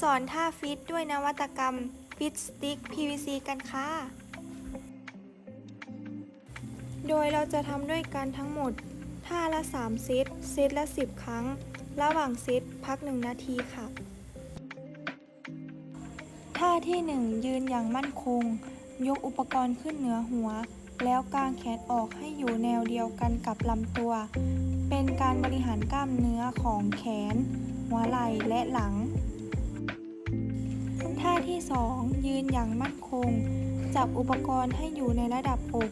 สอนท่าฟิตด้วยนวัตกรรม ฟิตสติ๊ก PVC กันค่ะ โดยเราจะทำด้วยกันทั้งหมด ท่าละ 3 เซต เซตละ 10 ครั้ง ระหว่างเซตพัก 1 นาทีค่ะ ท่าที่ 1 ยืนอย่างมั่นคง ยกอุปกรณ์ขึ้นเหนือหัว แล้วกางแขนออกให้อยู่แนวเดียวกันกับลำตัว เป็นการบริหารกล้ามเนื้อของแขน หัวไหล่และหลัง ท่าที่ 2 ยืนอย่างมั่นคง จับอุปกรณ์ให้อยู่ในระดับอก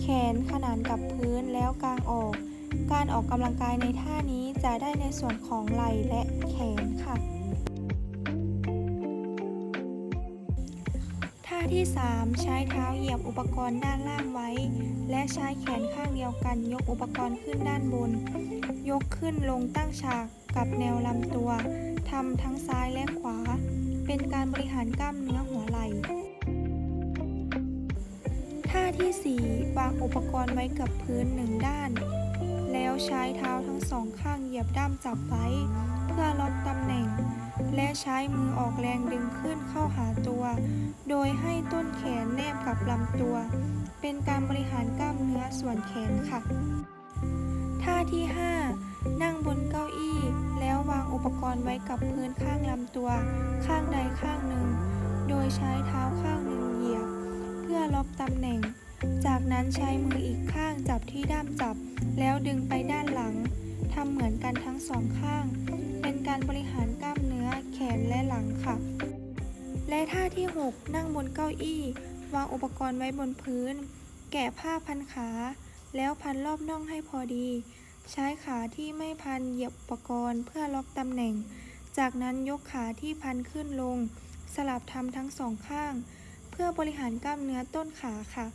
แขนขนานกับพื้นแล้วกางออก การออกกำลังกายในท่านี้จะได้ในส่วนของไหล่และแขนค่ะ ท่าที่ 3 ใช้เท้าเหยียบอุปกรณ์ด้านล่างไว้ และใช้แขนข้างเดียวกันยกอุปกรณ์ขึ้นด้านบน ยกขึ้นลงตั้งฉากกับแนวลำตัวทำทั้งซ้ายและขวา การบริหารกล้ามเนื้อหัวไหล่ท่าทีสี่ 4 วางอุปกรณ์ไว้กับพื้นหนึ่งด้าน แล้วใช้เท้าทั้งสองข้างเหยียบด้ามจับไว้ เพื่อล็อกตำแหน่ง และใช้มือออกแรงดึงขึ้นเข้าหาตัว โดยให้ต้นแขนแนบกับลำตัว เป็นการบริหารกล้ามเนื้อส่วนแขนค่ะ ท่าที่ 5 นั่งบนเก้า ปกรณ์ไว้กับพื้นข้างลำตัว ข้างใดข้างหนึ่ง โดยใช้เท้าข้างหนึ่งเหยียบ เพื่อล็อกตำแหน่ง จากนั้นใช้มืออีกข้างจับที่ด้ามจับ แล้วดึงไปด้านหลังทำเหมือนกันทั้งสองข้าง เป็นการบริหารกล้ามเนื้อแขนและหลังค่ะ และท่าที่ 6 นั่งบนเก้าอี้ วางอุปกรณ์ไว้บนพื้น แกะผ้าพันขา แล้วพันรอบน่องให้พอดี ใช้ขาที่ไม่พันเหยียบอุปกรณ์เพื่อล็อกตำแหน่ง จากนั้นยกขาที่พันขึ้นลง สลับทำทั้งสองข้าง เพื่อบริหารกล้ามเนื้อต้นขาค่ะ